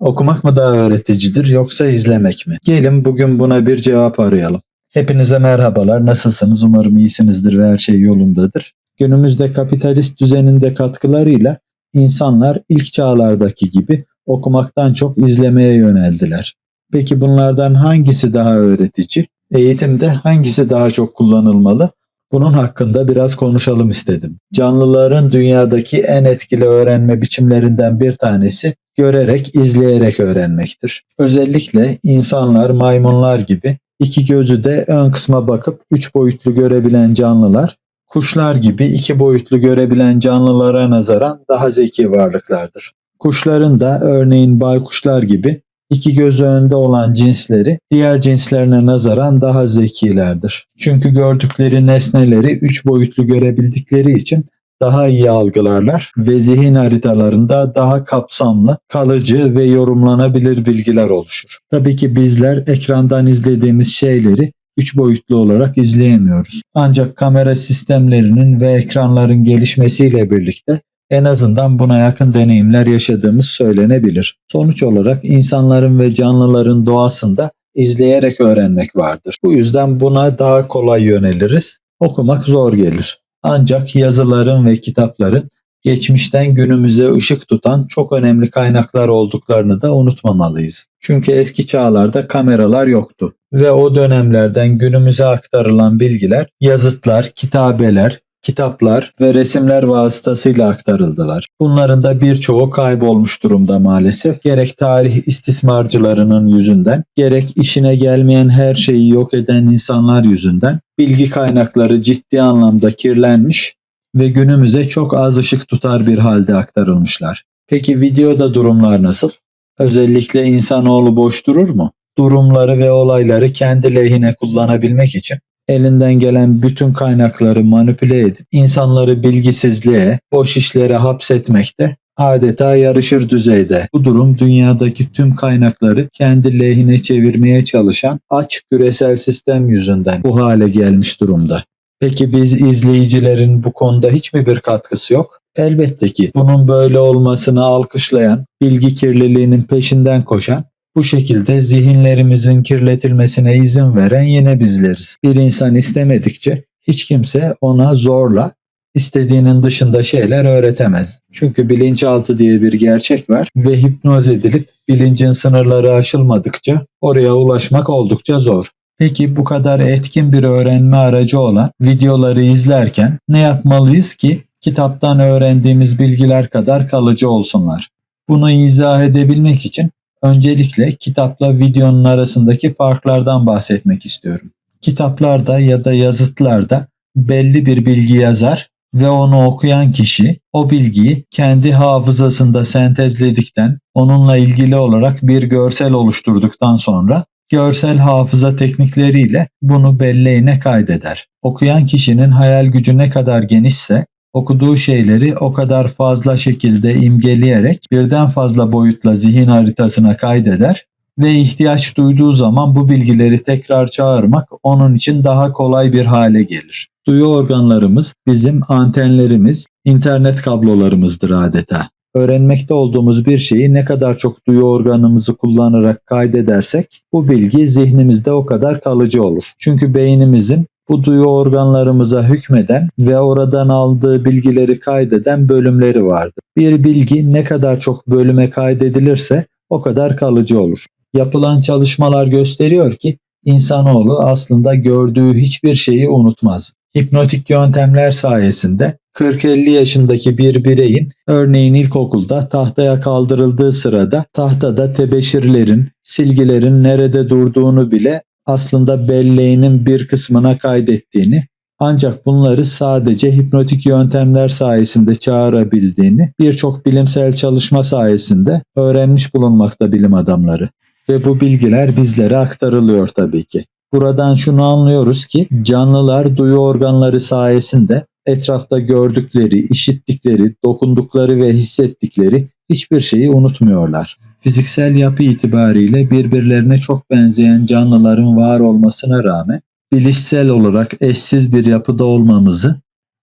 Okumak mı daha öğreticidir yoksa izlemek mi? Gelin bugün buna bir cevap arayalım. Hepinize merhabalar. Nasılsınız? Umarım iyisinizdir ve her şey yolundadır. Günümüzde kapitalist düzeninde katkılarıyla insanlar ilk çağlardaki gibi okumaktan çok izlemeye yöneldiler. Peki bunlardan hangisi daha öğretici? Eğitimde hangisi daha çok kullanılmalı? Bunun hakkında biraz konuşalım istedim. Canlıların dünyadaki en etkili öğrenme biçimlerinden bir tanesi görerek, izleyerek öğrenmektir. Özellikle insanlar, maymunlar gibi iki gözü de ön kısma bakıp üç boyutlu görebilen canlılar, kuşlar gibi iki boyutlu görebilen canlılara nazaran daha zeki varlıklardır. Kuşların da örneğin baykuşlar gibi iki gözü önde olan cinsleri diğer cinslerine nazaran daha zekilerdir. Çünkü gördükleri nesneleri üç boyutlu görebildikleri için daha iyi algılarlar ve zihin haritalarında daha kapsamlı, kalıcı ve yorumlanabilir bilgiler oluşur. Tabii ki bizler ekrandan izlediğimiz şeyleri üç boyutlu olarak izleyemiyoruz. Ancak kamera sistemlerinin ve ekranların gelişmesiyle birlikte en azından buna yakın deneyimler yaşadığımız söylenebilir. Sonuç olarak insanların ve canlıların doğasında izleyerek öğrenmek vardır. Bu yüzden buna daha kolay yöneliriz. Okumak zor gelir. Ancak yazıların ve kitapların geçmişten günümüze ışık tutan çok önemli kaynaklar olduklarını da unutmamalıyız. Çünkü eski çağlarda kameralar yoktu ve o dönemlerden günümüze aktarılan bilgiler yazıtlar, kitabeler, kitaplar ve resimler vasıtasıyla aktarıldılar. Bunların da birçoğu kaybolmuş durumda maalesef. Gerek tarih istismarcılarının yüzünden, gerek işine gelmeyen her şeyi yok eden insanlar yüzünden bilgi kaynakları ciddi anlamda kirlenmiş ve günümüze çok az ışık tutar bir halde aktarılmışlar. Peki videoda durumlar nasıl? Özellikle insanoğlu boş durur mu? Durumları ve olayları kendi lehine kullanabilmek için elinden gelen bütün kaynakları manipüle edip insanları bilgisizliğe, boş işlere hapsetmekte adeta yarışır düzeyde. Bu durum dünyadaki tüm kaynakları kendi lehine çevirmeye çalışan aç küresel sistem yüzünden bu hale gelmiş durumda. Peki biz izleyicilerin bu konuda hiç mi bir katkısı yok? Elbette ki bunun böyle olmasını alkışlayan, bilgi kirliliğinin peşinden koşan bu şekilde zihinlerimizin kirletilmesine izin veren yine bizleriz. Bir insan istemedikçe hiç kimse ona zorla istediğinin dışında şeyler öğretemez. Çünkü bilinçaltı diye bir gerçek var ve hipnoz edilip bilincin sınırları aşılmadıkça oraya ulaşmak oldukça zor. Peki bu kadar etkin bir öğrenme aracı olan videoları izlerken ne yapmalıyız ki kitaptan öğrendiğimiz bilgiler kadar kalıcı olsunlar? Bunu izah edebilmek için öncelikle kitapla videonun arasındaki farklardan bahsetmek istiyorum. Kitaplarda ya da yazıtlarda belli bir bilgi yazar ve onu okuyan kişi o bilgiyi kendi hafızasında sentezledikten, onunla ilgili olarak bir görsel oluşturduktan sonra görsel hafıza teknikleriyle bunu belleğine kaydeder. Okuyan kişinin hayal gücü ne kadar genişse okuduğu şeyleri o kadar fazla şekilde imgeleyerek birden fazla boyutla zihin haritasına kaydeder ve ihtiyaç duyduğu zaman bu bilgileri tekrar çağırmak onun için daha kolay bir hale gelir. Duyu organlarımız bizim antenlerimiz, internet kablolarımızdır adeta. Öğrenmekte olduğumuz bir şeyi ne kadar çok duyu organımızı kullanarak kaydedersek bu bilgi zihnimizde o kadar kalıcı olur. Çünkü beynimizin bu duyu organlarımıza hükmeden ve oradan aldığı bilgileri kaydeden bölümleri vardır. Bir bilgi ne kadar çok bölüme kaydedilirse o kadar kalıcı olur. Yapılan çalışmalar gösteriyor ki insanoğlu aslında gördüğü hiçbir şeyi unutmaz. Hipnotik yöntemler sayesinde 40-50 yaşındaki bir bireyin örneğin ilkokulda tahtaya kaldırıldığı sırada tahtada tebeşirlerin, silgilerin nerede durduğunu bile aslında belleğinin bir kısmına kaydettiğini ancak bunları sadece hipnotik yöntemler sayesinde çağırabildiğini birçok bilimsel çalışma sayesinde öğrenmiş bulunmakta bilim adamları. Ve bu bilgiler bizlere aktarılıyor tabii ki. Buradan şunu anlıyoruz ki canlılar duyu organları sayesinde etrafta gördükleri, işittikleri, dokundukları ve hissettikleri hiçbir şeyi unutmuyorlar. Fiziksel yapı itibariyle birbirlerine çok benzeyen canlıların var olmasına rağmen bilişsel olarak eşsiz bir yapıda olmamızı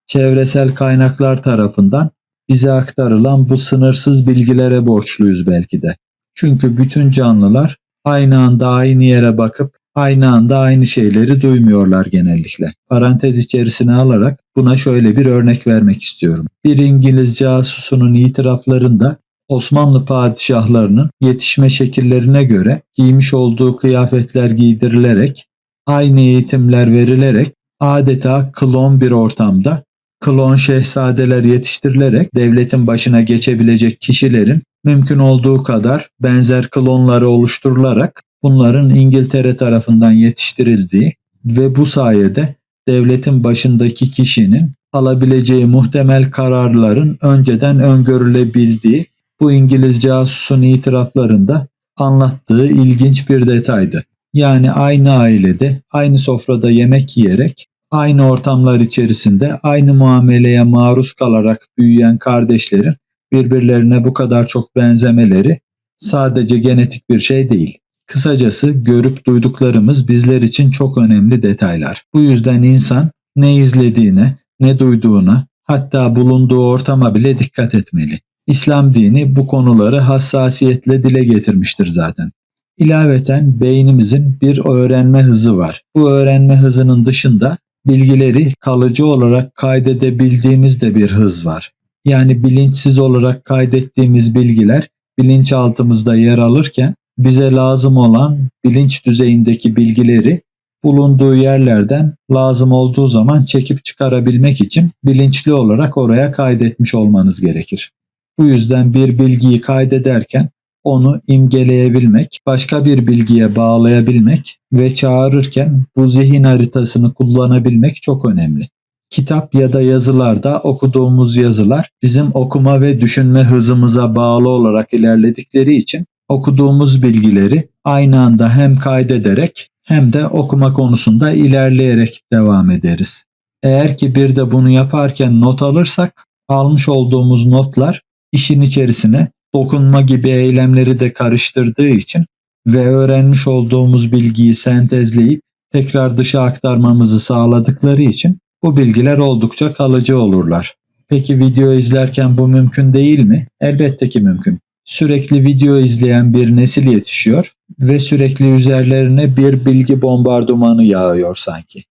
çevresel kaynaklar tarafından bize aktarılan bu sınırsız bilgilere borçluyuz belki de. Çünkü bütün canlılar aynı anda aynı yere bakıp aynı anda aynı şeyleri duymuyorlar genellikle. Parantez içerisine alarak buna şöyle bir örnek vermek istiyorum. Bir İngiliz casusunun itiraflarında Osmanlı padişahlarının yetişme şekillerine göre giymiş olduğu kıyafetler giydirilerek, aynı eğitimler verilerek adeta klon bir ortamda klon şehzadeler yetiştirilerek devletin başına geçebilecek kişilerin mümkün olduğu kadar benzer klonları oluşturularak bunların İngiltere tarafından yetiştirildiği ve bu sayede devletin başındaki kişinin alabileceği muhtemel kararların önceden öngörülebildiği bu İngiliz casusun itiraflarında anlattığı ilginç bir detaydı. Yani aynı ailede, aynı sofrada yemek yiyerek, aynı ortamlar içerisinde aynı muameleye maruz kalarak büyüyen kardeşlerin birbirlerine bu kadar çok benzemeleri sadece genetik bir şey değil. Kısacası görüp duyduklarımız bizler için çok önemli detaylar. Bu yüzden insan ne izlediğine, ne duyduğuna, hatta bulunduğu ortama bile dikkat etmeli. İslam dini bu konuları hassasiyetle dile getirmiştir zaten. İlaveten beynimizin bir öğrenme hızı var. Bu öğrenme hızının dışında bilgileri kalıcı olarak kaydedebildiğimiz de bir hız var. Yani bilinçsiz olarak kaydettiğimiz bilgiler bilinçaltımızda yer alırken bize lazım olan bilinç düzeyindeki bilgileri bulunduğu yerlerden lazım olduğu zaman çekip çıkarabilmek için bilinçli olarak oraya kaydetmiş olmanız gerekir. Bu yüzden bir bilgiyi kaydederken onu imgeleyebilmek, başka bir bilgiye bağlayabilmek ve çağırırken bu zihin haritasını kullanabilmek çok önemli. Kitap ya da yazılarda okuduğumuz yazılar bizim okuma ve düşünme hızımıza bağlı olarak ilerledikleri için okuduğumuz bilgileri aynı anda hem kaydederek hem de okuma konusunda ilerleyerek devam ederiz. Eğer ki bir de bunu yaparken not alırsak almış olduğumuz notlar işin içerisine dokunma gibi eylemleri de karıştırdığı için ve öğrenmiş olduğumuz bilgiyi sentezleyip tekrar dışa aktarmamızı sağladıkları için bu bilgiler oldukça kalıcı olurlar. Peki video izlerken bu mümkün değil mi? Elbette ki mümkün. Sürekli video izleyen bir nesil yetişiyor ve sürekli üzerlerine bir bilgi bombardımanı yağıyor sanki.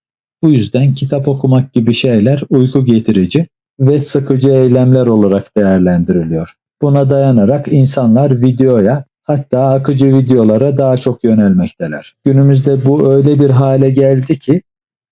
Bu yüzden kitap okumak gibi şeyler uyku getirici ve sıkıcı eylemler olarak değerlendiriliyor. Buna dayanarak insanlar videoya hatta akıcı videolara daha çok yönelmekteler. Günümüzde bu öyle bir hale geldi ki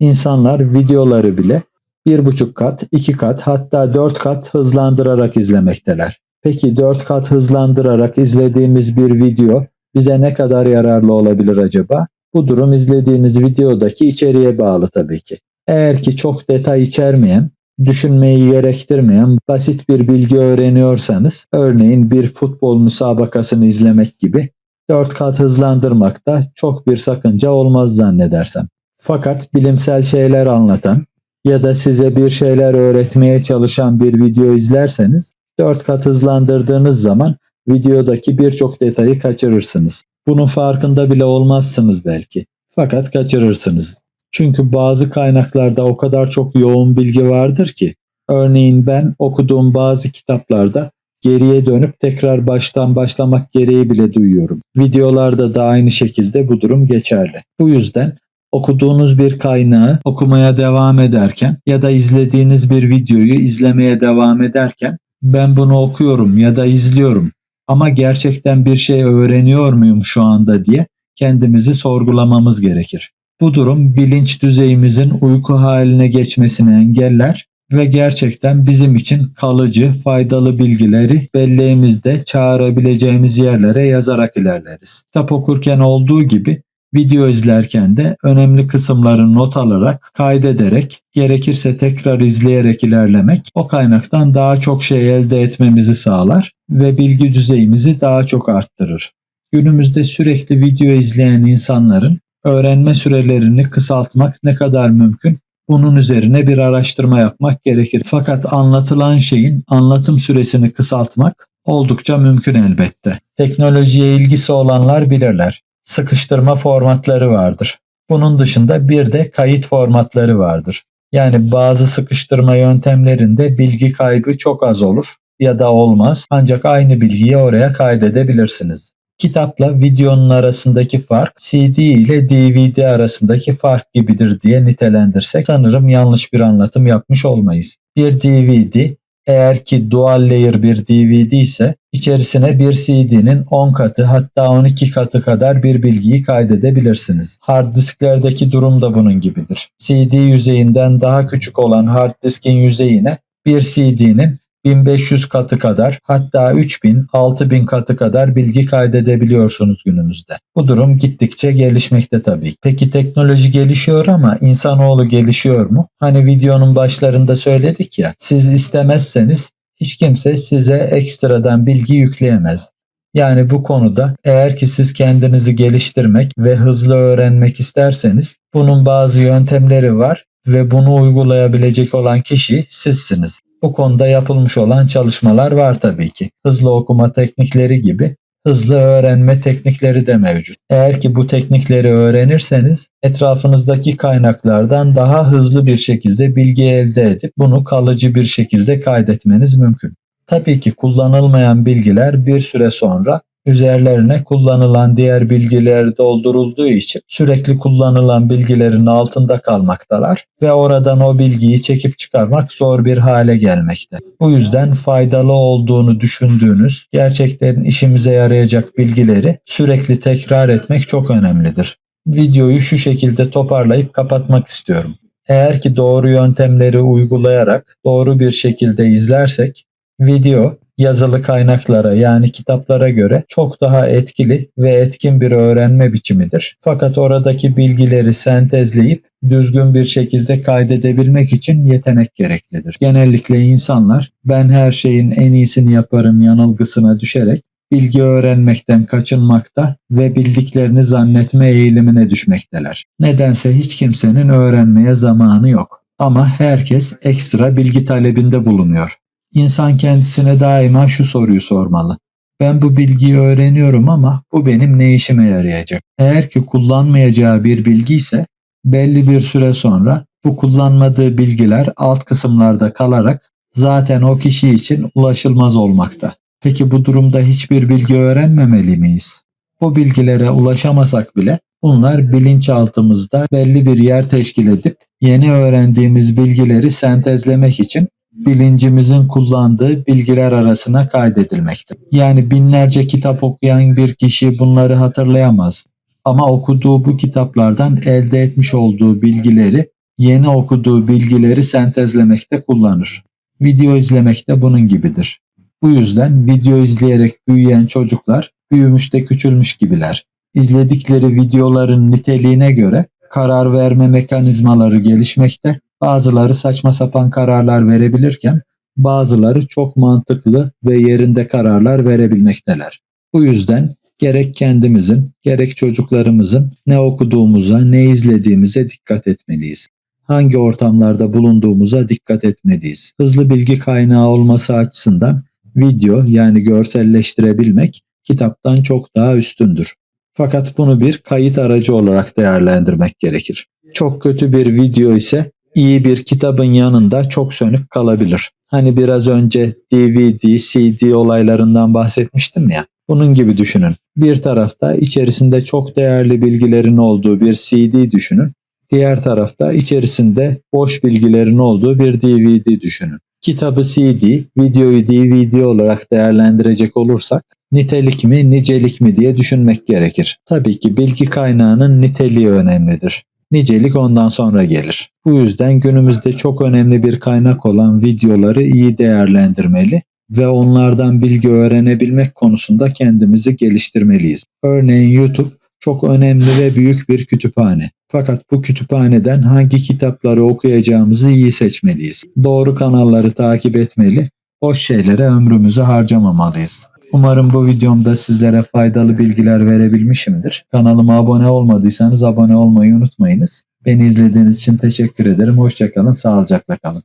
insanlar videoları bile bir buçuk kat, iki kat hatta dört kat hızlandırarak izlemekteler. Peki dört kat hızlandırarak izlediğimiz bir video bize ne kadar yararlı olabilir acaba? Bu durum izlediğiniz videodaki içeriğe bağlı tabii ki. Eğer ki çok detay içermeyen düşünmeyi gerektirmeyen basit bir bilgi öğreniyorsanız örneğin bir futbol müsabakasını izlemek gibi 4 kat hızlandırmakta çok bir sakınca olmaz zannedersem. Fakat bilimsel şeyler anlatan ya da size bir şeyler öğretmeye çalışan bir video izlerseniz 4 kat hızlandırdığınız zaman videodaki birçok detayı kaçırırsınız. Bunun farkında bile olmazsınız belki. Fakat kaçırırsınız. Çünkü bazı kaynaklarda o kadar çok yoğun bilgi vardır ki. Örneğin ben okuduğum bazı kitaplarda geriye dönüp tekrar baştan başlamak gereği bile duyuyorum. Videolarda da aynı şekilde bu durum geçerli. Bu yüzden okuduğunuz bir kaynağı okumaya devam ederken ya da izlediğiniz bir videoyu izlemeye devam ederken ben bunu okuyorum ya da izliyorum ama gerçekten bir şey öğreniyor muyum şu anda diye kendimizi sorgulamamız gerekir. Bu durum bilinç düzeyimizin uyku haline geçmesini engeller ve gerçekten bizim için kalıcı, faydalı bilgileri belleğimizde çağırabileceğimiz yerlere yazarak ilerleriz. Kitap okurken olduğu gibi video izlerken de önemli kısımları not alarak, kaydederek, gerekirse tekrar izleyerek ilerlemek o kaynaktan daha çok şey elde etmemizi sağlar ve bilgi düzeyimizi daha çok arttırır. Günümüzde sürekli video izleyen insanların öğrenme sürelerini kısaltmak ne kadar mümkün? Bunun üzerine bir araştırma yapmak gerekir. Fakat anlatılan şeyin anlatım süresini kısaltmak oldukça mümkün elbette. Teknolojiye ilgisi olanlar bilirler. Sıkıştırma formatları vardır. Bunun dışında bir de kayıt formatları vardır. Yani bazı sıkıştırma yöntemlerinde bilgi kaybı çok az olur ya da olmaz ancak aynı bilgiyi oraya kaydedebilirsiniz. Kitapla videonun arasındaki fark CD ile DVD arasındaki fark gibidir diye nitelendirsek sanırım yanlış bir anlatım yapmış olmayız. Bir DVD eğer ki dual layer bir DVD ise içerisine bir CD'nin 10 katı hatta 12 katı kadar bir bilgiyi kaydedebilirsiniz. Hard disklerdeki durum da bunun gibidir. CD yüzeyinden daha küçük olan hard diskin yüzeyine bir CD'nin 1500 katı kadar hatta 3000, 6000 katı kadar bilgi kaydedebiliyorsunuz günümüzde. Bu durum gittikçe gelişmekte tabii. Peki teknoloji gelişiyor ama insanoğlu gelişiyor mu? Hani videonun başlarında söyledik ya siz istemezseniz hiç kimse size ekstradan bilgi yükleyemez. Yani bu konuda eğer ki siz kendinizi geliştirmek ve hızlı öğrenmek isterseniz bunun bazı yöntemleri var ve bunu uygulayabilecek olan kişi sizsiniz. Bu konuda yapılmış olan çalışmalar var tabii ki. Hızlı okuma teknikleri gibi hızlı öğrenme teknikleri de mevcut. Eğer ki bu teknikleri öğrenirseniz etrafınızdaki kaynaklardan daha hızlı bir şekilde bilgi elde edip bunu kalıcı bir şekilde kaydetmeniz mümkün. Tabii ki kullanılmayan bilgiler bir süre sonra üzerlerine kullanılan diğer bilgiler doldurulduğu için sürekli kullanılan bilgilerin altında kalmaktalar ve oradan o bilgiyi çekip çıkarmak zor bir hale gelmekte. Bu yüzden faydalı olduğunu düşündüğünüz gerçekten işimize yarayacak bilgileri sürekli tekrar etmek çok önemlidir. Videoyu şu şekilde toparlayıp kapatmak istiyorum. Eğer ki doğru yöntemleri uygulayarak doğru bir şekilde izlersek video yazılı kaynaklara yani kitaplara göre çok daha etkili ve etkin bir öğrenme biçimidir. Fakat oradaki bilgileri sentezleyip düzgün bir şekilde kaydedebilmek için yetenek gereklidir. Genellikle insanlar ben her şeyin en iyisini yaparım yanılgısına düşerek bilgi öğrenmekten kaçınmakta ve bildiklerini zannetme eğilimine düşmekteler. Nedense hiç kimsenin öğrenmeye zamanı yok. Ama herkes ekstra bilgi talebinde bulunuyor. İnsan kendisine daima şu soruyu sormalı. Ben bu bilgiyi öğreniyorum ama bu benim ne işime yarayacak? Eğer ki kullanmayacağı bir bilgi ise belli bir süre sonra bu kullanmadığı bilgiler alt kısımlarda kalarak zaten o kişi için ulaşılmaz olmakta. Peki bu durumda hiçbir bilgi öğrenmemeli miyiz? Bu bilgilere ulaşamasak bile bunlar bilinçaltımızda belli bir yer teşkil edip yeni öğrendiğimiz bilgileri sentezlemek için bilincimizin kullandığı bilgiler arasına kaydedilmekte. Yani binlerce kitap okuyan bir kişi bunları hatırlayamaz. Ama okuduğu bu kitaplardan elde etmiş olduğu bilgileri, yeni okuduğu bilgileri sentezlemekte kullanır. Video izlemek de bunun gibidir. Bu yüzden video izleyerek büyüyen çocuklar büyümüş de küçülmüş gibiler. İzledikleri videoların niteliğine göre karar verme mekanizmaları gelişmekte Bazıları saçma sapan kararlar verebilirken bazıları çok mantıklı ve yerinde kararlar verebilmekteler. Bu yüzden gerek kendimizin gerek çocuklarımızın ne okuduğumuza ne izlediğimize dikkat etmeliyiz. Hangi ortamlarda bulunduğumuza dikkat etmeliyiz. Hızlı bilgi kaynağı olması açısından video yani görselleştirebilmek kitaptan çok daha üstündür. Fakat bunu bir kayıt aracı olarak değerlendirmek gerekir. Çok kötü bir video ise iyi bir kitabın yanında çok sönük kalabilir. Hani biraz önce DVD, CD olaylarından bahsetmiştim ya. Bunun gibi düşünün. Bir tarafta içerisinde çok değerli bilgilerin olduğu bir CD düşünün. Diğer tarafta içerisinde boş bilgilerin olduğu bir DVD düşünün. Kitabı CD, videoyu DVD olarak değerlendirecek olursak nitelik mi nicelik mi diye düşünmek gerekir. Tabii ki bilgi kaynağının niteliği önemlidir. Nicelik ondan sonra gelir. Bu yüzden günümüzde çok önemli bir kaynak olan videoları iyi değerlendirmeli ve onlardan bilgi öğrenebilmek konusunda kendimizi geliştirmeliyiz. Örneğin YouTube çok önemli ve büyük bir kütüphane. Fakat bu kütüphaneden hangi kitapları okuyacağımızı iyi seçmeliyiz. Doğru kanalları takip etmeli, boş şeylere ömrümüzü harcamamalıyız. Umarım bu videomda sizlere faydalı bilgiler verebilmişimdir. Kanalıma abone olmadıysanız abone olmayı unutmayınız. Beni izlediğiniz için teşekkür ederim. Hoşçakalın, sağlıcakla kalın.